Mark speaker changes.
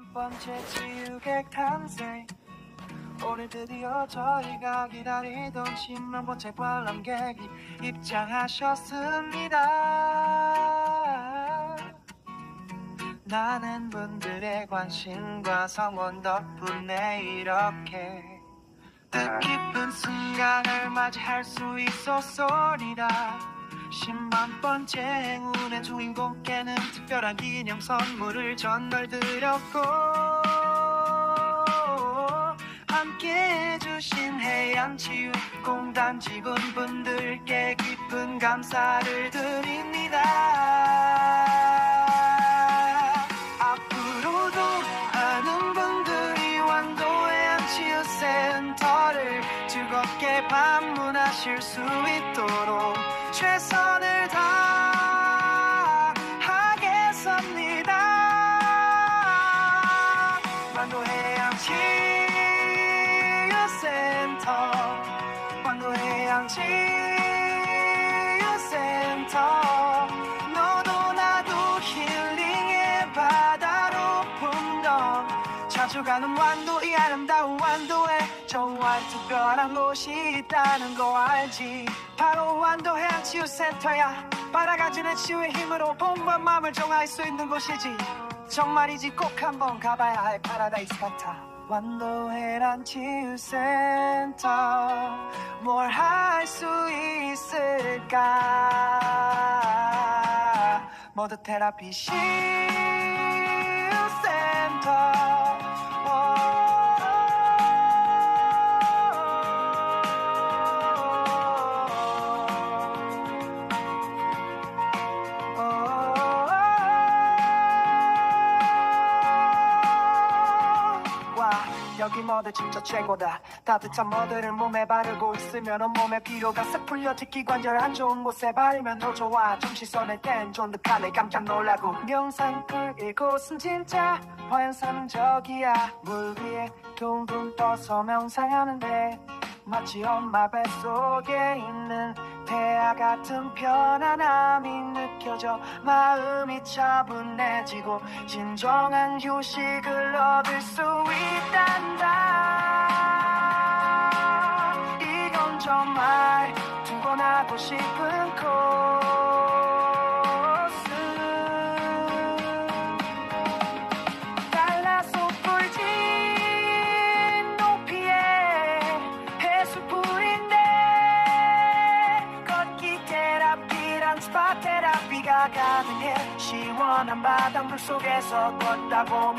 Speaker 1: 한 번째 지우객 탄생. 오늘 드디어 저희가 기다리던 10만 번째 관람객이 입장하셨습니다. 많은 분들의 관심과 성원 덕분에 이렇게 뜻깊은 순간을 맞이할 수 있었소리라 10만 번째 행운의 주인공께는 특별한 기념 선물을 전달드렸고 함께 해주신 해양치유공단 직원분들께 깊은 감사를 드립니다. 앞으로도 즐겁게 방문하실 수 있도록 최선을 다하겠습니다. 완도해양 치유센터. 완도해양 치유센터. 너도 나도 힐링의 바다로 풍덩 자주 가는 완도 이 아름다운 완도에 정 말 특별한 곳이 있다는 거 알지? 바로 완도 해양치유센터야. 바라가지는 치유의 힘으로 본관 마음을 정할 수 있는 곳이지. 정말이지 꼭 한번 가봐야 할 파라다이스 같아. 완도 해양치유센터. 뭘 할 수 있을까? 모두 테라피 치 여기 뭐들 진짜 최고다. 따뜻한 뭐들을 몸에 바르고 있으면 온몸에 피로가 싹 풀려. 특히 관절 안 좋은 곳에 바르면 더 좋아. 좀 시선을 땐 쫀득하네 깜짝 놀라고. 명상풀 이곳은 진짜. 화양산적이야. 물 위에 둥둥 떠서 명상하는데 마치 엄마 뱃속에 있는 태아 같은 편안함이 느껴져. 마음이 차분해지고 진정한 휴식을 얻을 수 있단다 하고 싶은 코스 달라서 뿔진 높이에 해수풀인데 걷기 테라피랑 스파 테라피가 가능해. 시원한 바닷물 속에서 걷다 보면